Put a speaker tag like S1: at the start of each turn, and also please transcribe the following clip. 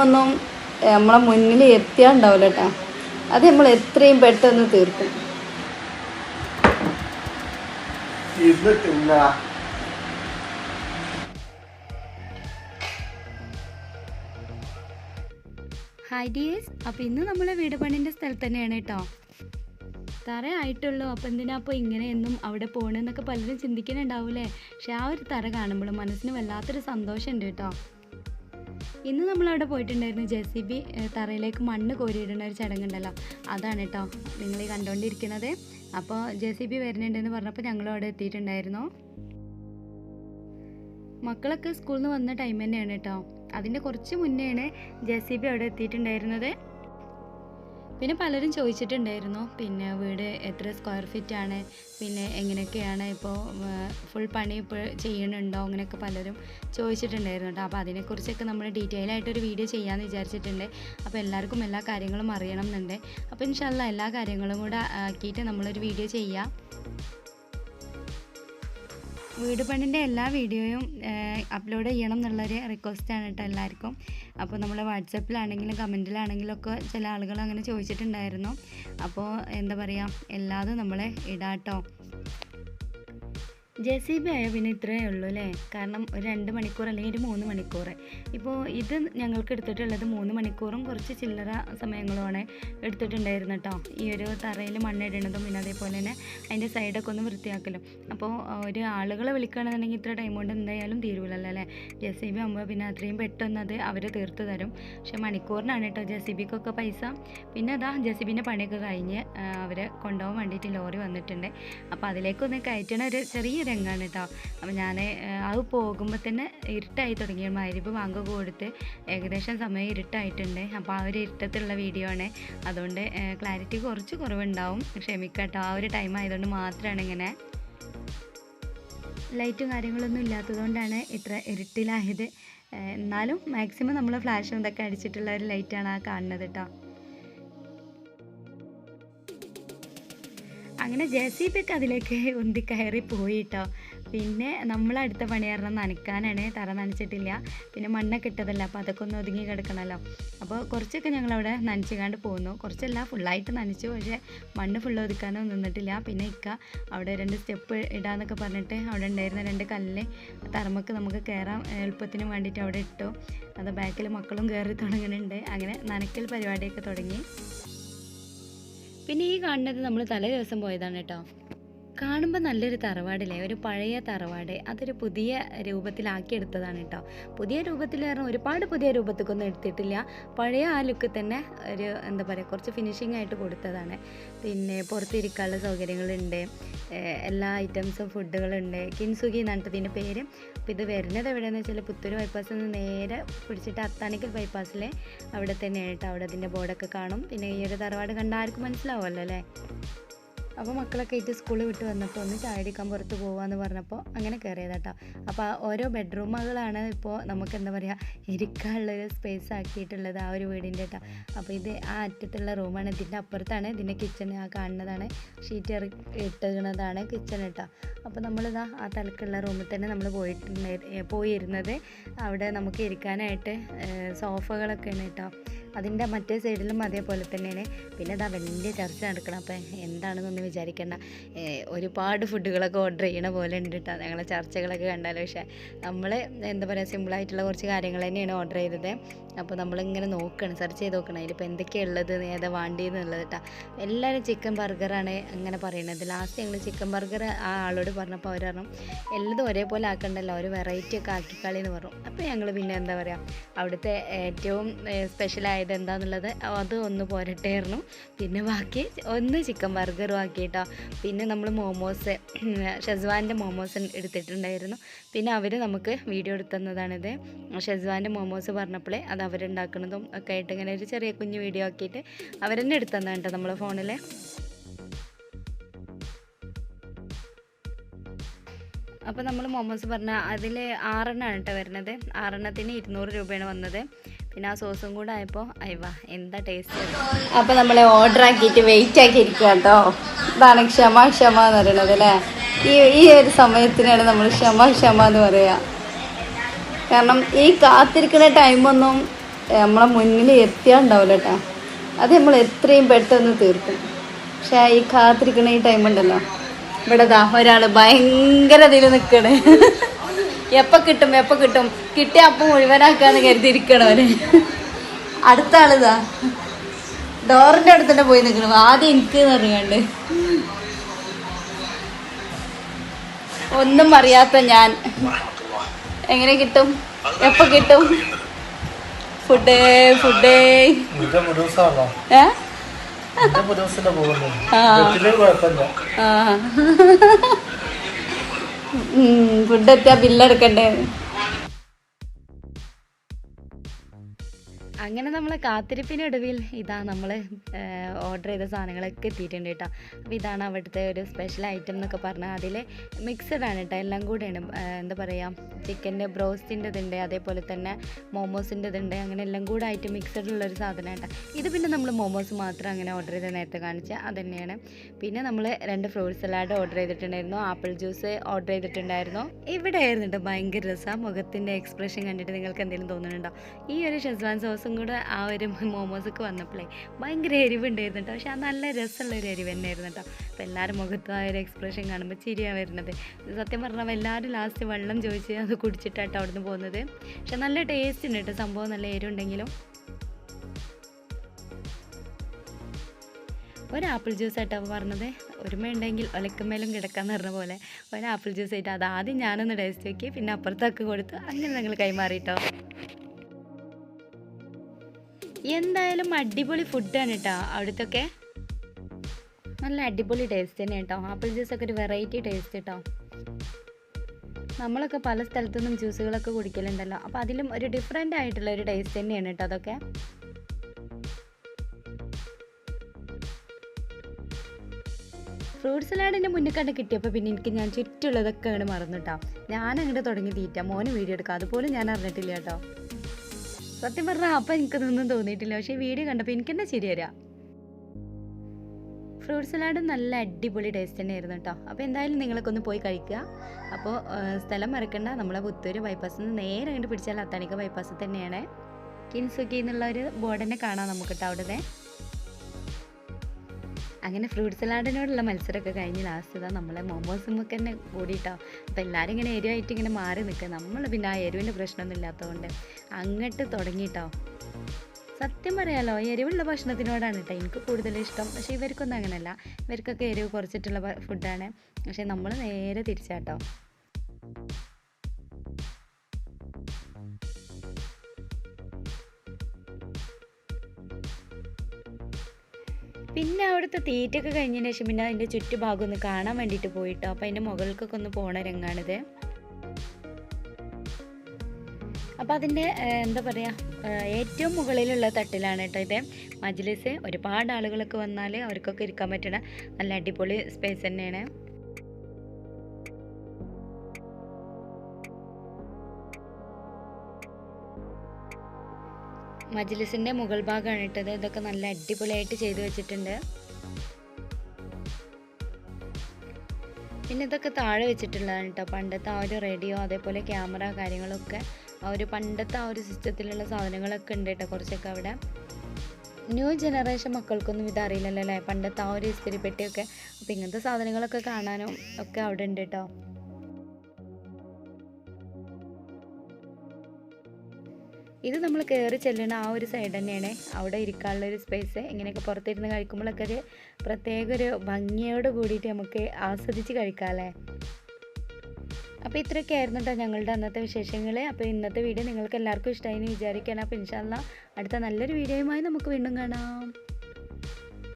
S1: ഒന്നും നമ്മളെ മുന്നിൽ എത്തിയാണ്ടാവില്ല കേട്ടോ അത് നമ്മൾ എത്രയും പെട്ടെന്ന് തീർക്കും.
S2: ഹായ് ഡിയേഴ്സ് അപ്പോൾ ഇന്ന് നമ്മളെ വീട് പണിന്റെ സ്ഥലത്ത് തന്നെയാണ് കേട്ടോ തറ ആയിട്ടുള്ളൂ. അപ്പോൾ എന്തിനാ അപ്പോൾ ഇങ്ങനെയൊന്നും അവിടെ പോകണമെന്നൊക്കെ പലരും ചിന്തിക്കുന്നുണ്ടാവൂലേ പക്ഷെ ആ ഒരു തറ കാണുമ്പോൾ മനസ്സിന് വല്ലാത്തൊരു സന്തോഷമുണ്ട് കേട്ടോ ഇന്ന് നമ്മളവിടെ പോയിട്ടുണ്ടായിരുന്നു ജെ സി ബി തറയിലേക്ക് മണ്ണ് കോരിയിടുന്ന ഒരു ചടങ്ങുണ്ടല്ലോ. അതാണ് കേട്ടോ നിങ്ങൾ ഈ കണ്ടുകൊണ്ടിരിക്കുന്നത് അപ്പോൾ ജെ സി ബി വരുന്നുണ്ടെന്ന് പറഞ്ഞപ്പോൾ ഞങ്ങളും അവിടെ എത്തിയിട്ടുണ്ടായിരുന്നു. മക്കളൊക്കെ സ്കൂളിൽ നിന്ന് വന്ന ടൈം തന്നെയാണ് കേട്ടോ അതിന്റെ കുറച്ച് മുന്നെയാണ് ജെ സി ബി അവിടെ എത്തിയിട്ടുണ്ടായിരുന്നത്. പിന്നെ പലരും ചോദിച്ചിട്ടുണ്ടായിരുന്നു പിന്നെ വീട് എത്ര സ്ക്വയർ ഫീറ്റ് ആണ്? പിന്നെ എങ്ങനെയൊക്കെയാണ് ഇപ്പോൾ ഫുൾ പണി ഇപ്പോൾ ചെയ്യണുണ്ടോ അങ്ങനെയൊക്കെ പലരും ചോദിച്ചിട്ടുണ്ടായിരുന്നു കേട്ടോ. അപ്പോൾ അതിനെക്കുറിച്ചൊക്കെ നമ്മൾ ഡീറ്റെയിൽ ആയിട്ടൊരു വീഡിയോ ചെയ്യാമെന്ന് വിചാരിച്ചിട്ടുണ്ട്. അപ്പോൾ എല്ലാവർക്കും എല്ലാ കാര്യങ്ങളും അറിയണം എന്നുണ്ട്. അപ്പോൾ ഇൻഷാല്ല എല്ലാ കാര്യങ്ങളും കൂടെ ആക്കിയിട്ട് നമ്മളൊരു വീഡിയോ ചെയ്യാം. വീട് പണിന്റെ എല്ലാ വീഡിയോയും അപ്ലോഡ് ചെയ്യണം എന്നുള്ളൊരു റിക്വസ്റ്റാണ് കേട്ടോ എല്ലാവർക്കും. അപ്പോൾ നമ്മൾ വാട്സപ്പിലാണെങ്കിലും കമന്റിലാണെങ്കിലും ഒക്കെ ചില ആളുകൾ അങ്ങനെ ചോദിച്ചിട്ടുണ്ടായിരുന്നു. അപ്പോൾ എന്താ പറയുക എല്ലാതും നമ്മളെ ഇടാട്ടോ. ജെ സി ബി ആയാൽ പിന്നെ ഇത്രയേ ഉള്ളൂ അല്ലേ? കാരണം ഒരു രണ്ട് മണിക്കൂർ അല്ലെങ്കിൽ ഒരു മൂന്ന് മണിക്കൂർ. ഇപ്പോൾ ഇത് ഞങ്ങൾക്ക് എടുത്തിട്ടുള്ളത് മൂന്ന് മണിക്കൂറും കുറച്ച് ചില്ലറ സമയങ്ങളുമാണ് എടുത്തിട്ടുണ്ടായിരുന്നു കേട്ടോ. ഈ ഒരു തറയിൽ മണ്ണിടുന്നതും പിന്നെ അതേപോലെ തന്നെ അതിന്റെ സൈഡൊക്കെ ഒന്ന് വൃത്തിയാക്കലും. അപ്പോൾ ഒരു ആളുകളെ വിളിക്കുകയാണെന്നുണ്ടെങ്കിൽ ഇത്ര ടൈം കൊണ്ട് എന്തായാലും തീരുവില്ലല്ലോ അല്ലേ? ജെ സി ബി ആകുമ്പോൾ പിന്നെ അത്രയും പെട്ടെന്ന് അത് അവർ തീർത്ത് തരും. പക്ഷേ മണിക്കൂറിനാണ് കേട്ടോ ജെ സി ബിക്കൊക്കെ പൈസ. പിന്നെ അതാ ജെ സി ബിന്റെ പണിയൊക്കെ കഴിഞ്ഞ് അവരെ കൊണ്ടുപോകാൻ വേണ്ടിയിട്ട് ലോറി വന്നിട്ടുണ്ട്. അപ്പോൾ അതിലേക്കൊന്ന് കയറ്റണ ഒരു ചെറിയ രംഗമാണ് കേട്ടോ അപ്പോൾ ഞാൻ അത് പോകുമ്പോൾ തന്നെ ഇരുട്ടായി തുടങ്ങി. മരുവ് വാങ്ങൊക്കെ കൊടുത്ത് ഏകദേശം സമയം ഇരുട്ടായിട്ടുണ്ട്. അപ്പോൾ ആ ഒരു ഇരുട്ടത്തുള്ള വീഡിയോ ആണ്. അതുകൊണ്ട് ക്ലാരിറ്റി കുറച്ച് കുറവുണ്ടാവും. ക്ഷമിക്കട്ടോ. ആ ഒരു ടൈം ആയതുകൊണ്ട് മാത്രമാണ് ഇങ്ങനെ ലൈറ്റും കാര്യങ്ങളൊന്നും ഇല്ലാത്തതുകൊണ്ടാണ് ഇത്ര ഇരുട്ടിലായത്. എന്നാലും മാക്സിമം നമ്മൾ ഫ്ലാഷും ഇതൊക്കെ അടിച്ചിട്ടുള്ള ഒരു ലൈറ്റാണ് ആ കാണുന്നത് കേട്ടോ അങ്ങനെ ജെ സി ബി ഒക്കെ അതിലേക്ക് ഉന്തി കയറി പോയിട്ടോ. പിന്നെ നമ്മൾ അടുത്ത പണി കാരണം നനയ്ക്കാനാണ് തറ നനച്ചിട്ടില്ല. പിന്നെ മണ്ണൊക്കെ ഇട്ടതല്ല അപ്പോൾ അതൊക്കെ ഒന്ന് ഒതുങ്ങി കിടക്കണമല്ലോ അപ്പോൾ കുറച്ചൊക്കെ ഞങ്ങളവിടെ നനച്ചുകാണ്ട് പോകുന്നു കുറച്ചല്ല ഫുള്ളായിട്ട് നനച്ചു. പക്ഷേ മണ്ണ് ഫുൾ ഒതുക്കാനൊന്നും നിന്നിട്ടില്ല. പിന്നെ ഇക്ക അവിടെ രണ്ട് സ്റ്റെപ്പ് ഇടാന്നൊക്കെ പറഞ്ഞിട്ട് അവിടെ ഉണ്ടായിരുന്ന രണ്ട് കല്ല് തറമക്ക് നമുക്ക് കയറാൻ എളുപ്പത്തിന് വേണ്ടിയിട്ട് അവിടെ ഇട്ടു. അത് ബാക്കിൽ മക്കളും കയറി തുടങ്ങുന്നുണ്ട് അങ്ങനെ നനയ്ക്കൽ പരിപാടിയൊക്കെ തുടങ്ങി. പിന്നെ ഈ കാണുന്നത് നമ്മൾ തലേ ദിവസം പോയതാണ് കേട്ടോ. കാണുമ്പോൾ നല്ലൊരു തറവാടില്ലേ? ഒരു പഴയ തറവാട്. അതൊരു പുതിയ രൂപത്തിലാക്കിയെടുത്തതാണ് കേട്ടോ പുതിയ രൂപത്തിൽ പറഞ്ഞാൽ ഒരുപാട് പുതിയ രൂപത്തേക്കൊന്നും എടുത്തിട്ടില്ല. പഴയ ആ ലുക്ക് തന്നെ ഒരു എന്താ പറയുക കുറച്ച് ഫിനിഷിംഗ് ആയിട്ട് കൊടുത്തതാണ്. പിന്നെ പുറത്തിരിക്കാനുള്ള സൗകര്യങ്ങളുണ്ട്. എല്ലാ ഐറ്റംസും ഫുഡുകളുണ്ട് കിൻസുഗി എന്നാണ് പേര്. അപ്പോൾ ഇത് വരുന്നത് എവിടെയെന്ന് വെച്ചാൽ പുത്തൂർ ബൈപ്പാസിൽ നിന്ന് നേരെ പിടിച്ചിട്ട് അത്താണിക്കൽ ബൈപ്പാസിലെ അവിടെ തന്നെയാണ് അവിടെ അതിന്റെ ബോർഡൊക്കെ കാണും. പിന്നെ ഈ ഒരു തറവാട് കണ്ട ആർക്കും മനസ്സിലാവുമല്ലോ അല്ലേ? അപ്പോൾ മക്കളൊക്കെ ആയിട്ട് സ്കൂളിൽ വിട്ട് വന്നപ്പോൾ ഒന്ന് ചായ അടിക്കാൻ പുറത്ത് പോകാമെന്ന് പറഞ്ഞപ്പോൾ അങ്ങനെ കയറിയതാട്ടോ അപ്പോൾ ഓരോ ബെഡ്റൂമുകളാണ് ഇപ്പോൾ നമുക്ക് എന്താ പറയുക ഇരിക്കാനുള്ളൊരു സ്പേസ് ആക്കിയിട്ടുള്ളത് ആ ഒരു വീടിന്റെ കേട്ടോ അപ്പോൾ ഇത് ആ അറ്റത്തുള്ള റൂമാണ് ഇതിന്റെ അപ്പുറത്താണ് ഇതിന്റെ കിച്ചൺ ആ കാണുന്നതാണ്. ഷീറ്റ് ഇറ ഇട്ടുന്നതാണ് കിച്ചൺ കേട്ടോ അപ്പോൾ നമ്മളിതാ ആ തലക്കുള്ള റൂമിൽ തന്നെ നമ്മൾ പോയിട്ടുണ്ടായി പോയിരുന്നത്. അവിടെ നമുക്ക് ഇരിക്കാനായിട്ട് സോഫകളൊക്കെയാണ് കേട്ടോ അതിന്റെ മറ്റേ സൈഡിലും അതേപോലെ തന്നെയാണ്. പിന്നെ ഇതാ വലിയ ചർച്ച നടക്കണം. അപ്പം എന്താണെന്നൊന്നും വിചാരിക്കേണ്ട. ഒരുപാട് ഫുഡുകളൊക്കെ ഓർഡർ ചെയ്യണ പോലെ ഉണ്ട് കേട്ടോ ഞങ്ങളെ ചർച്ചകളൊക്കെ കണ്ടാൽ പക്ഷേ നമ്മൾ എന്താ പറയുക സിമ്പിളായിട്ടുള്ള കുറച്ച് കാര്യങ്ങൾ തന്നെയാണ് ഓർഡർ ചെയ്തത്. അപ്പോൾ നമ്മളിങ്ങനെ നോക്കണം സെർച്ച് ചെയ്ത് നോക്കണം. അതിലിപ്പോൾ എന്തൊക്കെയാണ് ഉള്ളത് ഏതാ വേണ്ടിയെന്നുള്ളത് കേട്ടോ എല്ലാവരും ചിക്കൻ ബർഗറാണ് അങ്ങനെ പറയുന്നത് ലാസ്റ്റ് ഞങ്ങൾ ചിക്കൻ ബർഗർ ആ ആളോട് പറഞ്ഞപ്പോൾ അവർ പറഞ്ഞു എല്ലതും ഒരേപോലെ ആക്കണ്ടല്ലോ ഒരു വെറൈറ്റി ഒക്കെ ആക്കിക്കളി എന്ന് പറഞ്ഞു. അപ്പോൾ ഞങ്ങൾ പിന്നെ എന്താ പറയുക അവിടുത്തെ ഏറ്റവും സ്പെഷ്യൽ ആയത് എന്താണെന്നുള്ളത് അത് ഒന്ന് പോരട്ടായിരുന്നു പിന്നെ ബാക്കി ഒന്ന് ചിക്കൻ ബർഗറും ആക്കി കേട്ടോ പിന്നെ നമ്മൾ മോമോസ് ഷെസ്വാന്റെ മോമോസ് എടുത്തിട്ടുണ്ടായിരുന്നു. പിന്നെ അവർ നമുക്ക് വീഡിയോ എടുത്തുന്നതാണിത്. ഷെസ്വാന്റെ മോമോസ് പറഞ്ഞപ്പോഴേ അത് അവരുണ്ടാക്കുന്നതും ഒക്കെ ആയിട്ട് ഇങ്ങനെ ഒരു ചെറിയ കുഞ്ഞു വീഡിയോ ആക്കിയിട്ട് അവരെന്നെ എടുത്തതാണ് കേട്ടോ നമ്മളെ ഫോണിലെ. അപ്പോൾ നമ്മൾ മൊമോസ് പറഞ്ഞ അതിൽ ആറെണ്ണമാണ് കേട്ടോ വരുന്നത്. ആറെണ്ണത്തിന് ഇരുന്നൂറ് രൂപയാണ് വന്നത്. പിന്നെ ആ സോസും കൂടെ ആയപ്പോൾ അയവാ എന്താ ടേസ്റ്റ്
S1: അപ്പോൾ നമ്മൾ ഓർഡർ ആക്കിയിട്ട് വെയിറ്റ് ആക്കി ഇരിക്കുക കേട്ടോ. ഇതാണ് ക്ഷമ ക്ഷമ എന്ന് പറയുന്നത് അല്ലേ? ഈ ഈ ഒരു സമയത്തിനാണ് നമ്മൾ ക്ഷമ ക്ഷമ എന്ന് പറയുക കാരണം ഈ കാത്തിരിക്കുന്ന ടൈമൊന്നും നമ്മളെ മുന്നിൽ എത്തിയാണ്ടാവില്ല കേട്ടോ അത് നമ്മൾ എത്രയും പെട്ടെന്ന് തീർക്കും. പക്ഷെ ഈ കാത്തിരിക്കുന്ന ഈ ടൈം ഉണ്ടല്ലോ ഇവിടെ ദാ ഒരാൾ ഭയങ്കര ഇതിൽ നിൽക്കണ് എപ്പോൾ കിട്ടും എപ്പോൾ കിട്ടും. കിട്ടിയ അപ്പം മുഴുവനാക്കാന്ന് കരുതിയിരിക്കണവര് അടുത്ത ആളിതാ ഡോറിന്റെ അടുത്ത് തന്നെ പോയി നിൽക്കണം ആദ്യം എനിക്ക് പറഞ്ഞുകൊണ്ട്. ഒന്നും അറിയാത്ത ഞാൻ. എങ്ങനെ കിട്ടും? എപ്പോ കിട്ടും? Food food. ഫുഡ് എത്തിയാ ബില്ലെടുക്കണ്ടേ?
S2: അങ്ങനെ നമ്മൾ കാത്തിരിപ്പിനൊടുവിൽ ഇതാ നമ്മൾ ഓർഡർ ചെയ്ത സാധനങ്ങളൊക്കെ എത്തിയിട്ടുണ്ട് കേട്ടോ. അപ്പോൾ ഇതാണ് അവിടുത്തെ ഒരു സ്പെഷ്യൽ ഐറ്റം എന്നൊക്കെ പറഞ്ഞാൽ അതിൽ മിക്സഡ് ആണ് കേട്ടോ. എല്ലാം കൂടെയാണ്. എന്താ പറയുക ചിക്കന്റെ ബ്രോസ്റ്റിന്റെ ഇതുണ്ട് അതേപോലെ തന്നെ മോമോസിന്റെ ഇതുണ്ട് അങ്ങനെ എല്ലാം കൂടെ ആയിട്ട് മിക്സഡ് ഉള്ളൊരു സാധനം കേട്ടോ. ഇത് പിന്നെ നമ്മൾ മോമോസ് മാത്രം അങ്ങനെ ഓർഡർ ചെയ്ത് നേരത്തെ കാണിച്ച. അത് തന്നെയാണ് പിന്നെ നമ്മൾ രണ്ട് ഫ്രൂട്ട് സലാഡ് ഓർഡർ ചെയ്തിട്ടുണ്ടായിരുന്നു. ആപ്പിൾ ജ്യൂസ് ഓർഡർ ചെയ്തിട്ടുണ്ടായിരുന്നു. ഇവിടെ ആയിരുന്നു ഭയങ്കര രസമാണ് മുഖത്തിന്റെ എക്സ്പ്രഷൻ കണ്ടിട്ട് നിങ്ങൾക്ക് എന്തെങ്കിലും തോന്നുന്നുണ്ടോ? ഈ ഒരു ഷെസ്വാൻ സോസും കൂടെ ആ ഒരു മോമോസൊക്കെ വന്നപ്പോഴേ ഭയങ്കര എരിവുണ്ടായിരുന്നു കേട്ടോ പക്ഷെ ആ നല്ല രസമുള്ള ഒരു എരിവ് തന്നെയായിരുന്നു കേട്ടോ അപ്പോൾ എല്ലാവരും മുഖത്തും ആ ഒരു എക്സ്പ്രഷൻ കാണുമ്പോൾ ചിരിയാണ് വരുന്നത്. സത്യം പറഞ്ഞാൽ എല്ലാവരും ലാസ്റ്റ് വെള്ളം ചോദിച്ച് അത് കുടിച്ചിട്ടാട്ടോ അവിടുന്ന് പോകുന്നത്. പക്ഷെ നല്ല ടേസ്റ്റ് ഉണ്ട് കേട്ടോ സംഭവം നല്ല എരിവുണ്ടെങ്കിലും. ഒരു ആപ്പിൾ ജ്യൂസ് ആയിട്ടാണ് പറഞ്ഞത്. ഒരുമയുണ്ടെങ്കിൽ ഒലക്കമേലും കിടക്കാന്ന് പറഞ്ഞ പോലെ. ഒരു ആപ്പിൾ ജ്യൂസ് ആയിട്ട് അത് ആദ്യം ഞാനൊന്ന് ടേസ്റ്റ് നോക്കി പിന്നെ അപ്പുറത്തൊക്കെ കൊടുത്ത് അങ്ങനെ ഞങ്ങൾ കൈമാറിയിട്ടോ എന്തായാലും അടിപൊളി ഫുഡാണ് കേട്ടോ അവിടുത്തൊക്കെ. നല്ല അടിപൊളി ടേസ്റ്റ് തന്നെ കേട്ടോ ആപ്പിൾ ജ്യൂസ് ഒക്കെ ഒരു വെറൈറ്റി ടേസ്റ്റ് കേട്ടോ നമ്മളൊക്കെ പല സ്ഥലത്തുനിന്നും ജ്യൂസുകളൊക്കെ കുടിക്കലുണ്ടല്ലോ. അപ്പോൾ അതിലും ഒരു ഡിഫറെന്റ് ആയിട്ടുള്ള ഒരു ടേസ്റ്റ് തന്നെയാണ് കേട്ടോ അതൊക്കെ. ഫ്രൂട്ട് സലാഡിന്റെ മുന്നിൽ കണ്ട് കിട്ടിയപ്പോൾ പിന്നെ എനിക്ക് ഞാൻ ചുറ്റുള്ളതൊക്കെ അങ്ങോട്ട് മറന്നു കേട്ടോ ഞാൻ അങ്ങോട്ട് തുടങ്ങി തീറ്റ. മോന് വീഡിയോ എടുക്കാം. അതുപോലും ഞാൻ അറിഞ്ഞിട്ടില്ല കേട്ടോ സത്യം പറഞ്ഞാൽ അപ്പം എനിക്കതൊന്നും തോന്നിയിട്ടില്ല. പക്ഷേ വീഡിയോ കണ്ടപ്പോൾ എനിക്ക് തന്നെ ശരി ഫ്രൂട്ട് സലാഡ് നല്ല അടിപൊളി ടേസ്റ്റ് തന്നെയായിരുന്നു കേട്ടോ. അപ്പോൾ എന്തായാലും നിങ്ങളൊക്കെ ഒന്ന് പോയി കഴിക്കുക. അപ്പോൾ സ്ഥലം മറക്കണ്ട. നമ്മളെ പുത്തൂർ ബൈപ്പാസിൽ നിന്ന് നേരെ അങ്ങോട്ട് പിടിച്ചാൽ അത്താണിക്ക ബൈപ്പാസ് തന്നെയാണ്. കിൻസുക്കി എന്നുള്ള ഒരു ബോർഡ് തന്നെ കാണാം നമുക്ക് കേട്ടോ അവിടെ അങ്ങനെ ഫ്രൂട്ട് സലാഡിനോടുള്ള മത്സരമൊക്കെ കഴിഞ്ഞ് ലാസ്റ്റ് ഇതാ നമ്മളെ മോമോസും ഒക്കെ തന്നെ കൂടിയിട്ടോ അപ്പോൾ എല്ലാവരും ഇങ്ങനെ എരിവായിട്ട് ഇങ്ങനെ മാറി നിൽക്കുക. നമ്മൾ പിന്നെ ആ എരിവിന്റെ പ്രശ്നമൊന്നും ഇല്ലാത്തതുകൊണ്ട് അങ്ങോട്ട് തുടങ്ങിയിട്ടോ സത്യം പറയാലോ എരിവുള്ള ഭക്ഷണത്തിനോടാണ് കേട്ടോ എനിക്ക് കൂടുതൽ ഇഷ്ടം. പക്ഷേ ഇവർക്കൊന്നും അങ്ങനെയല്ല ഇവർക്കൊക്കെ എരിവ് കുറച്ചിട്ടുള്ള ഫുഡാണ് പക്ഷേ നമ്മൾ നേരെ തിരിച്ചാട്ടോ. പിന്നെ അവിടുത്തെ തീറ്റൊക്കെ കഴിഞ്ഞതിന് ശേഷം പിന്നെ അതിന്റെ ചുറ്റുഭാഗം ഒന്ന് കാണാൻ വേണ്ടിയിട്ട് പോയിട്ടോ. അപ്പോൾ അതിന്റെ മുകൾക്കൊക്കെ ഒന്ന് പോണ രംഗാണിത്. അപ്പോൾ അതിന്റെ എന്താ പറയുക ഏറ്റവും മുകളിലുള്ള തട്ടിലാണ് കേട്ടോ ഇത്. മജ്ലിസ് ഒരുപാട് ആളുകളൊക്കെ വന്നാൽ അവർക്കൊക്കെ ഇരിക്കാൻ പറ്റണ നല്ല അടിപൊളി സ്പേസ് തന്നെയാണ്. മജ്ലിസിന്റെ മുകൾ ഭാഗമാണ് ഇട്ടത്. ഇതൊക്കെ നല്ല അടിപൊളിയായിട്ട് ചെയ്തു വെച്ചിട്ടുണ്ട്. പിന്നെ ഇതൊക്കെ താഴെ വെച്ചിട്ടുള്ളതാണ് കേട്ടോ. പണ്ടത്തെ ആ ഒരു റേഡിയോ അതേപോലെ ക്യാമറ കാര്യങ്ങളൊക്കെ. ആ ഒരു പണ്ടത്തെ ആ ഒരു സിസ്റ്റത്തിലുള്ള സാധനങ്ങളൊക്കെ ഉണ്ട് കേട്ടോ കുറച്ചൊക്കെ അവിടെ. ന്യൂ ജനറേഷൻ മക്കൾക്കൊന്നും ഇതറിയില്ലല്ലോ അല്ലേ? പണ്ടത്തെ ആ ഒരു ഇസ്തിരിപ്പെട്ടിയൊക്കെ അപ്പോൾ ഇങ്ങനത്തെ സാധനങ്ങളൊക്കെ കാണാനും ഒക്കെ അവിടെ ഉണ്ട് കേട്ടോ. ഇത് നമ്മൾ കയറി ചെല്ലുന്ന ആ ഒരു സൈഡ് തന്നെയാണ്. അവിടെ ഇരിക്കാനുള്ള ഒരു സ്പേസ് ഇങ്ങനെയൊക്കെ പുറത്തിരുന്ന് കഴിക്കുമ്പോഴൊക്കെ ഒരു പ്രത്യേക ഒരു ഭംഗിയോട് കൂടിയിട്ട് നമുക്ക് ആസ്വദിച്ച് കഴിക്കാമല്ലേ അപ്പോൾ ഇത്രയൊക്കെ ആയിരുന്നു കേട്ടോ ഞങ്ങളുടെ അന്നത്തെ വിശേഷങ്ങൾ അപ്പോൾ ഇന്നത്തെ വീഡിയോ നിങ്ങൾക്ക് എല്ലാവർക്കും ഇഷ്ടമായി എന്ന് വിചാരിക്കണം അപ്പോൾ ഇൻഷാല്ല അടുത്ത നല്ലൊരു വീഡിയോയുമായി നമുക്ക് വീണ്ടും കാണാം.